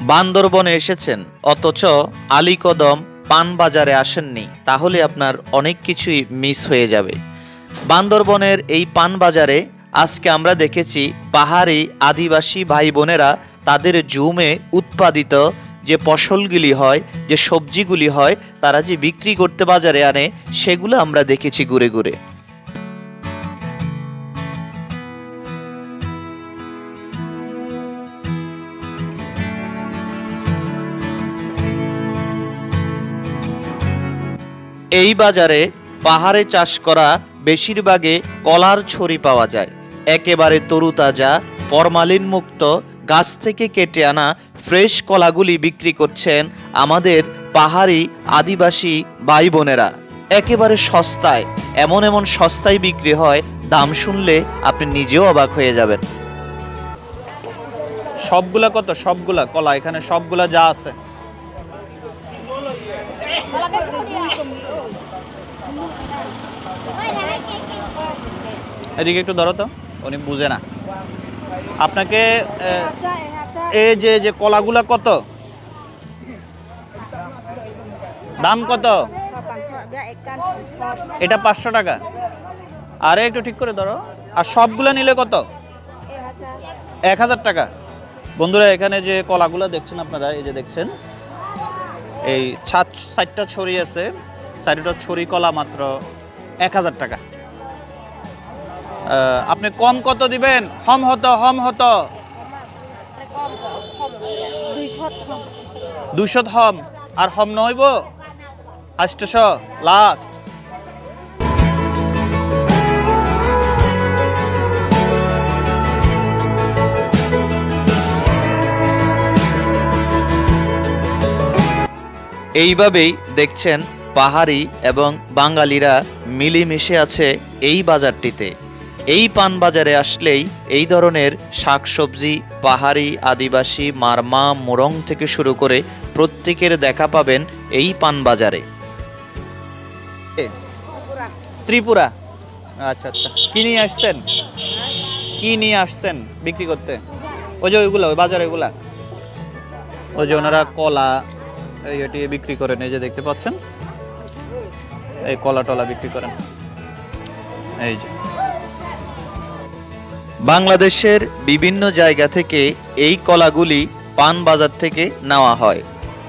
বান্দরবনে এসেছেন, অথচ আলীকদম পান বাজারে আসেননি, তাহলে আপনার অনেক কিছুই মিস হয়ে যাবে। বান্দরবনের এই পান বাজারে আজকে আমরা দেখেছি পাহাড়ি আদিবাসী ভাই বোনেরা তাদের জুমে উৎপাদিত যে ফসলগুলি হয়, যে সবজিগুলি হয়, তারা যে বিক্রি করতে বাজারে আনে, সেগুলো আমরা দেখেছি ঘুরে ঘুরে। এই বাজারে পাহাড়ে চাষ করা বেশিরভাগে কলার ছড়ি পাওয়া যায়। একেবারে তরুতাজা ফরমালিন মুক্ত গাছ থেকে কেটে আনা ফ্রেশ কলাগুলি বিক্রি করছেন আমাদের পাহাড়ি আদিবাসী ভাই বোনেরা একেবারে সস্তায়, এমন এমন সস্তায় বিক্রি হয়, দাম শুনলে আপনি নিজেও অবাক হয়ে যাবেন। সবগুলা কত? সবগুলা কলা, এখানে সবগুলা যা আছে। এদিকে একটু ধরো তো, উনি বুঝে না। আপনাকে এই যে যে কলাগুলা কত? দাম কত? এটা পাঁচশো টাকা। আরে একটু ঠিক করে ধরো। আর সবগুলা নিলে কত? এক হাজার টাকা। বন্ধুরা, এখানে যে কলাগুলো দেখছেন আপনারা, এই যে দেখছেন, এই ছাদ সাইডটা ছড়ি আছে। সাইডটা ছড়ি কলা মাত্র এক হাজার টাকা। আপনি কম কত দিবেন? হম হত হম হত। দুশো হম। আর হম নইব? আষ্টশ লাস্ট এইভাবেই দেখছেন পাহাড়ি এবং বাঙালিরা মিলেমিশে আছে এই বাজারটিতে। এই পান বাজারে আসলেই এই ধরনের শাকসবজি, পাহাড়ি, আদিবাসী, মারমা, মোরং থেকে শুরু করে প্রত্যেকের দেখা পাবেন এই পান বাজারে ত্রিপুরা। আচ্ছা আচ্ছা। কি নিয়ে আসছেন? কি নিয়ে আসছেন বিক্রি করতে? ওই যে ওইগুলা, ওই বাজারে ওইগুলা। ওই যে ওনারা কলা এটি বিক্রি করেন, এই যে দেখতে পাচ্ছেন? এই কলা টলা বিক্রি করেন। এই যে। বাংলাদেশের বিভিন্ন জায়গা থেকে এই কলাগুলি পান বাজার থেকে নেওয়া হয়।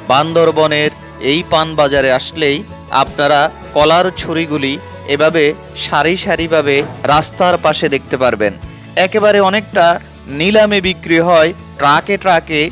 বান্দরবনের এই পান বাজারে আসলেই আপনারা কলার ছুরিগুলি এভাবে সারি সারিভাবে রাস্তার পাশে দেখতে পারবেন। একেবারে অনেকটা নিলামে বিক্রি হয় ট্রাকে ট্রাকে